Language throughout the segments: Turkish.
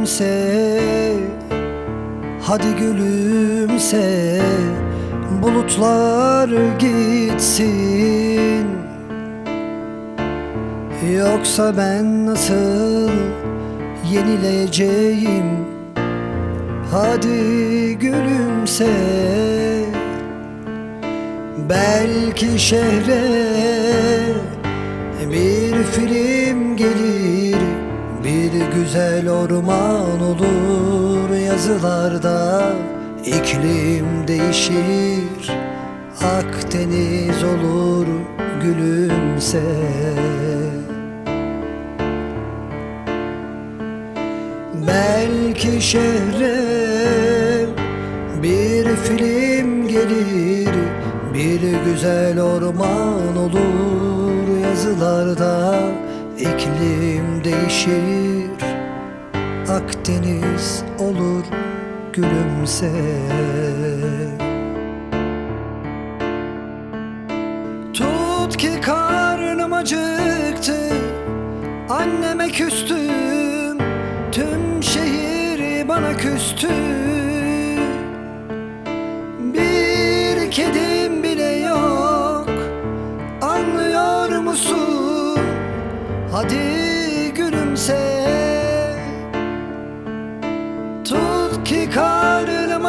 gülümse Hadi gülümse Bulutlar gitsin. Yoksa ben nasıl yenileceğim? Hadi gülümse. Belki şehre bir film gelir güzel orman olur yazılarda. İklim değişir Akdeniz olur gülümse. Belki şehre bir film gelir Bir güzel orman olur yazılarda. İklim değişir Akdeniz olur gülümse. Tut ki karnım acıktı Anneme küstüm Tüm şehir bana küstü. Bir kedim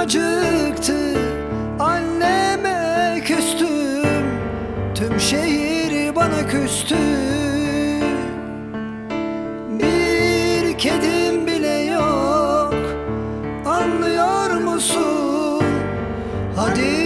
acıktı. Anneme küstüm. Tüm şehir bana küstü. Bir kedim bile yok. Anlıyor musun? Hadi